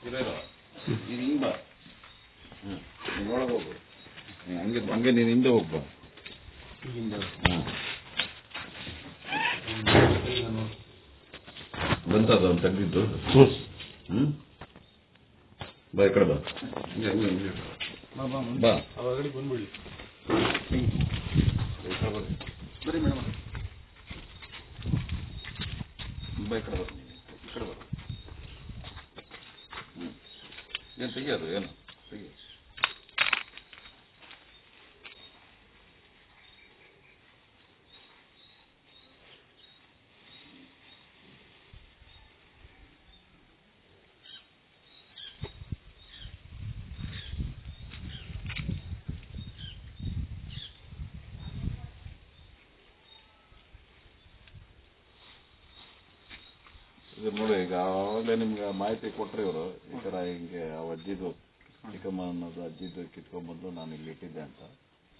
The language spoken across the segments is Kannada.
ನೀನು ಹಿಂಗೆ ಬಾ. ನೀನು ಒಳಗೆ ಹೋಗು. ಹಂಗೆ ಹಂಗೆ ನೀನು ಹಿಂದೆ ಹೋಗ್ಬಾ ಹಾಂ ಬಂತದ ಅವ್ನು ತೆಗ್ದಿದ್ದು? ಹ್ಞೂ ಬಾ ಈ ಕಡೆ ಬಾ. ಹಂಗೆ ಹಂಗೆ ಹಂಗೆ. ಬಾ ಬರ್ರಿ ಬರೀ ಮೇಡಮ್ ಬಾ ಈ ಕಡೆ ಬರ್ರಿ ಈ ಕಡೆ ಬರ್ರಿ ಹ್ಞೂ ಏನು ತೆಗಿಯೋದು ಏನು ತೆಗಿ ಇದು ನೋಡಿ ಈಗ ಆವಾಗಲೇ ನಿಮ್ಗೆ ಮಾಹಿತಿ ಕೊಟ್ರಿ ಇವರು. ಈ ಥರ ಹಿಂಗೆ ಆ ಅಜ್ಜಿದು ಚಿಕ್ಕಮ್ಮ ಅನ್ನೋದು ಅಜ್ಜಿದು ಕಿತ್ಕೊಂಡ್ಬಂದು ನಾನು ಇಲ್ಲಿ ಇಟ್ಟಿದ್ದೆ ಅಂತ.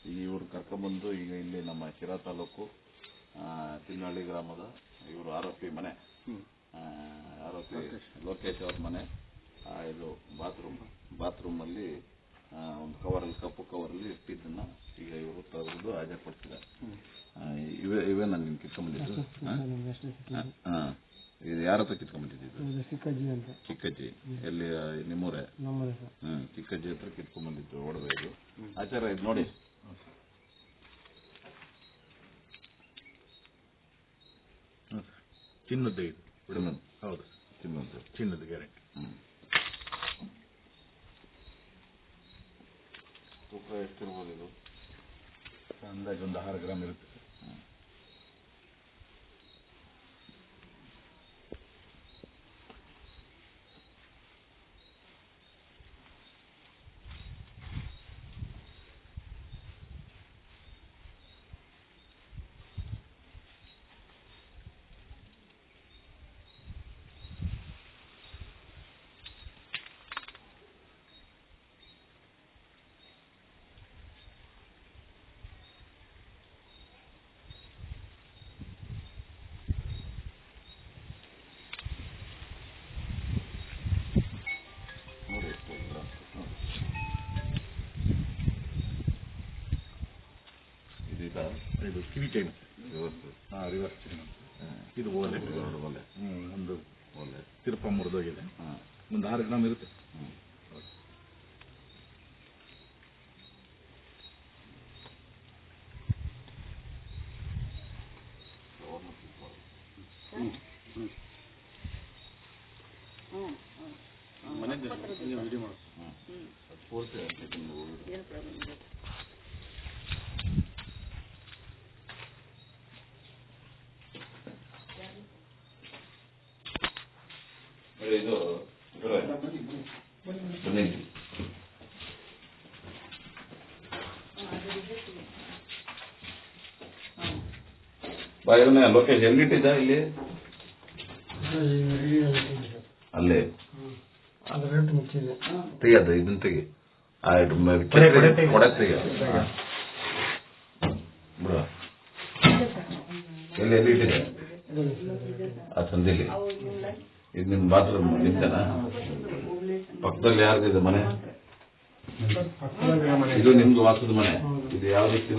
ಈಗ ಇವ್ರು ಕರ್ಕೊಂಬಂದು ಈಗ ಇಲ್ಲಿ ನಮ್ಮ ಶಿರಾ ತಾಲೂಕು ತಿನ್ನಳ್ಳಿ ತಿನ್ನಹಳ್ಳಿ ಗ್ರಾಮದ ಇವರು ಆರೋಪಿ ಮನೆ. ಆರೋಪಿ ಲೋಕೇಶ್ ಅವ್ರ ಮನೆ. ಇದು ಬಾತ್ರೂಮ್ ಬಾತ್ರೂಮಲ್ಲಿ ಒಂದು ಕವರಲ್ಲಿ ಕಪ್ಪು ಕವರಲ್ಲಿ ಇಟ್ಟಿದ್ದನ್ನ ಈಗ ಇವರು ತೆಗೆದು ಹಾಜರುಪಡಿಸಿದ್ದಾರೆ. ಇವೇ ಇವೇ ನಾನು ನಿಮ್ಗೆ ಕಿತ್ಕೊಂಡ್ಬಂದಿದ್ದು ಹಾಂ ಇದು ಯಾರ ಹತ್ರ ಕಿತ್ಕೊಂಡ್ಬಂದಿದ್ದು ಚಿಕ್ಕಜ್ಜಿ ಅಂತ. ಚಿಕ್ಕಜ್ಜಿ. ಎಲ್ಲಿ ನಿಮ್ಮೂರೇ? ನಮ್ಮದೇ ಸರ್. ಹ್ಮ್ ಚಿಕ್ಕಜ್ಜಿ ಹತ್ರ ಕಿತ್ಕೊಂಡ್ಬಂದಿದ್ದು ಒಡವೆ ಇದು. ಆಚಾರ ಇದು ನೋಡಿ. ಚಿನ್ನದ ಇದು. ಚಿನ್ನದ್ದು ಹೌದು. ಚಿನ್ನದ್ದು. ಚಿನ್ನದ ಗ್ಯಾರಂಟಿ. ಹ್ಮ್. ತೂಕ ಎಷ್ಟಿರ್ಬೋದು ಇದು? ಅಂದಾಜು ಒಂದು ಆರು ಗ್ರಾಮ್ ಇರುತ್ತೆ ನೋಡಿ ಎಷ್ಟು ಉದ್ದ. ಹ್ಮ್. ಇದು ಇದಾ? ಕಿವಿ ಚೈನ್ ಹಾಂ ರಿವರ್ಸ್ ಚೈನ್. ಇದು ಓಲೆ ಹ್ಞೂ ಒಂದು ಒಲೆ ತಿರುಪ ಮುರಿದೋಗಿದೆ ಹಾಂ ಒಂದು ಆರು ಗ್ರಾಮ್ ಇರುತ್ತೆ ನೀವು ವಿಡಿಯೋ ಮಾಡಿ ಪೂರ್ತಿ ಹಾಕ್ಬೇಕು ನೀವು ಇದು. ನೋಡಿ, ಇದು ಬನ್ನಿ. ಬಾ ಇದನ್ನ ಲೋಕೇಶ್ ಎಲ್ಲಿಟ್ಟಿದ್ದ ಇಲ್ಲಿ ಅಲ್ಲೇ ತೆಗಿಯದ ಇದನ್ನ ತೆಗಿ ಆ ಇದು ಮ- ಕೊಡೆ, ಕೊಡೆ ತೆಗಿ. ಕೊಡೆ ತೆಗಿ ಬಿಡ ಎಲ್ಲಿ ಎಲ್ಲಿ ಇಟ್ಟಿದೆ ಆ ಸಂದಿಲಿ ಇದು ನಿಮ್ಮ ಬಾತ್ರೂಮ್ ನಿಂತನಾ ಪಕ್ಕದಲ್ಲಿ ಯಾರ್ದಿದೆ ಮನೆ? ಇದು ನಿಮ್ದು ವಾಸದ ಮನೆ. ಇದು ಯಾವ್ದಕ್ಕೆ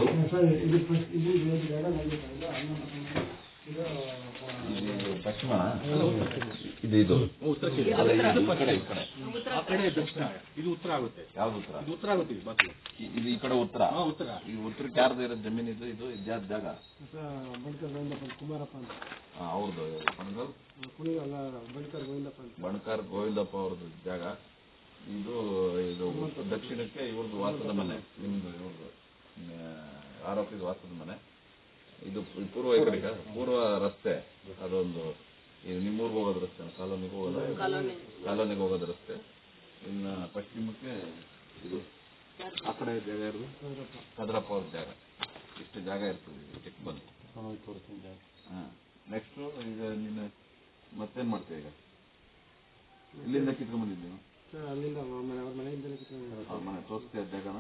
ಪಶ್ಚಿಮ ಇದು ಇದು. ಉತ್ತರ ಆ ಕಡೆ ದಕ್ಷಿಣ. ಇದು ಉತ್ತರ ಆಗುತ್ತೆ. ಯಾವ್ದು ಉತ್ತರ? ಇದು ಉತ್ತರ ಆಗುತ್ತೆ ಇದು ಇ- ಇದು ಈ ಕಡೆ ಉತ್ತರ. ಉತ್ತರ. ಈ ಉತ್ತರಕ್ಕೆ ಯಾರ್ದು ಇರೋ ಜಮೀನು ಇದು ಇದು ಜಾಗ? ಅಂತ ಕುಮಾರಪ್ಪ ಅಂತ. ಅವ್ರದ್ದು ಕುಣಿಗಲ್ಲ ಬಡ್ಕರ್ ಗೋವಿಂದಪ್ಪ ಬಣಕರ್ ಬಣಕಾರ್ ಗೋವಿಂದಪ್ಪ ಅವ್ರದ್ದು ಜಾಗ. ಇದು ಇದು ದಕ್ಷಿಣಕ್ಕೆ ಇವ್ರದ್ದು ವಾಸದ ಮನೆ. ನಿಮ್ದು ಇವ್ರದ್ದು ಆರೋಪಿದ ವಾಸದ ಮನೆ. ಇದು ಪೂರ್ವ ಪೂರ್ವ ರಸ್ತೆ ಅದೊಂದು ನಿಮ್ಮೂರ್ಗೆ ಹೋಗೋದು ರಸ್ತೆ ಕಾಲೋನಿಗೆ ಹೋಗೋದು ಕಾಲೋನಿಗೆ ಹೋಗೋದು ರಸ್ತೆ. ಇನ್ನ ಪಶ್ಚಿಮಕ್ಕೆ ಇದು ಆ ಕಡೆ ಜಾಗ ಇರೋದು ಕದ್ರಪ್ಪ ಅವ್ರ ಜಾಗ. ಇಷ್ಟು ಜಾಗ ಇರ್ತದೆ ಚಿಕ್ಕ ಬಂದು. ನೆಕ್ಸ್ಟ್ ನೆಕ್ಸ್ಟು ಈಗ ನಿನ್ನ ಮತ್ತೇನು ಮಾಡ್ತೀಯ ಈಗ? ಇಲ್ಲಿಂದ ಕಿತ್ಕೊಂಡ್ಬಂದಿದ್ದೀನಿ ಸರ್ ಅಲ್ಲಿಂದ ಮನೆ ಅವ್ರ ಮನೆಯಿಂದ ಕಿತ್ಕೊಂಡು ಅವ್ರ ಮನೆ ತೋರಿಸ್ತೀಯ ಜಾಗನ?